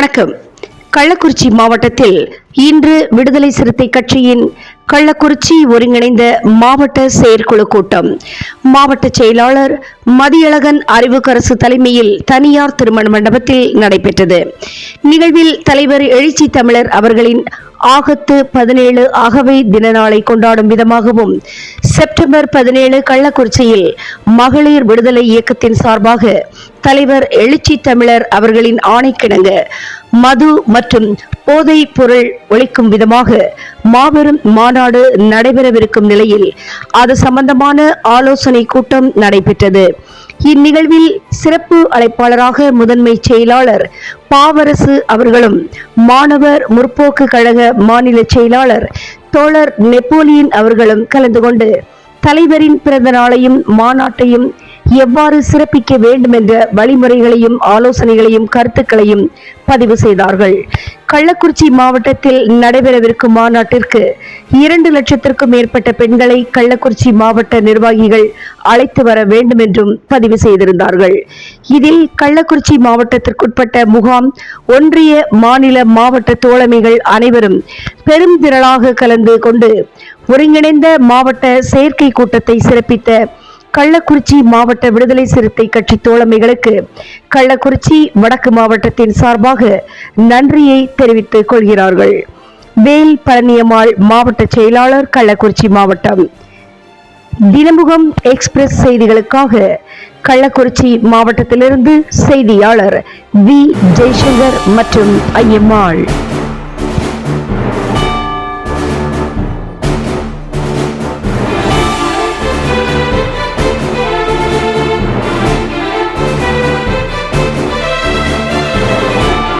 வணக்கம். கள்ளக்குறிச்சி மாவட்டத்தில் இன்று விடுதலை சிறுத்தை கட்சியின் கள்ளக்குறிச்சி ஒருங்கிணைந்த மாவட்ட செயற்குழு கூட்டம். மாவட்ட செயலாளர் மதியழகன் அறிவுக்கரசு தலைமையில் தனியார் திருமண மண்டபத்தில் நடைபெற்றது. நிகழ்வில் தலைவர் எழுச்சி தமிழர் அவர்களின் ஆகத்து பதினேழு அகவை தின நாளை கொண்டாடும் விதமாகவும் செப்டம்பர் பதினேழு கள்ளக்குறிச்சியில் மகளிர் விடுதலை இயக்கத்தின் சார்பாக தலைவர் எழுச்சி தமிழர் அவர்களின் ஆணைக்கிணங்க மது மற்றும் போதை பொருள் ஒழிக்கும் விதமாக மாபெரும் மாநாடு நடைபெறவிருக்கும் நிலையில் அது சம்பந்தமான ஆலோசனை கூட்டம் நடைபெற்றது. இந்நிகழ்வில் சிறப்பு அழைப்பாளராக முதன்மை செயலாளர் பாவரசு அவர்களும் மாணவர் முற்போக்கு கழக மாநில செயலாளர் தோழர் நெப்போலியன் அவர்களும் கலந்து கொண்டு தலைவரின் பிறந்த நாளையும் மாநாட்டையும் எவ்வாறு சிறப்பிக்க வேண்டும் என்ற வழிமுறைகளையும் ஆலோசனைகளையும் கருத்துக்களையும் பதிவு செய்தார்கள். கள்ளக்குறிச்சி மாவட்டத்தில் நடைபெறவிருக்கும் மாநாட்டிற்கு இரண்டு லட்சத்திற்கும் மேற்பட்ட பெண்களை கள்ளக்குறிச்சி மாவட்ட நிர்வாகிகள் அழைத்து வர வேண்டும் என்றும் பதிவு செய்திருந்தார்கள். இதில் கள்ளக்குறிச்சி மாவட்டத்திற்குட்பட்ட முகாம் ஒன்றிய மாநில மாவட்ட தோழமைகள் அனைவரும் பெரும் திரளாக கலந்து கொண்டு ஒருங்கிணைந்த மாவட்ட செயற்கை கூட்டத்தை சிறப்பித்த கள்ளக்குறிச்சி மாவட்ட விடுதலை சிறுத்தை கட்சி தோழமைகளுக்கு கள்ளக்குறிச்சி வடக்கு மாவட்டத்தின் சார்பாக நன்றியை தெரிவித்துக் கொள்கிறார்கள். வேல் பழனியம்மாள் மாவட்ட செயலாளர் கள்ளக்குறிச்சி மாவட்டம். தினமுகம் எக்ஸ்பிரஸ் செய்திகளுக்காக கள்ளக்குறிச்சி மாவட்டத்திலிருந்து செய்தியாளர் வி. ஜெய்சங்கர் மற்றும் ஐயம்மாள்.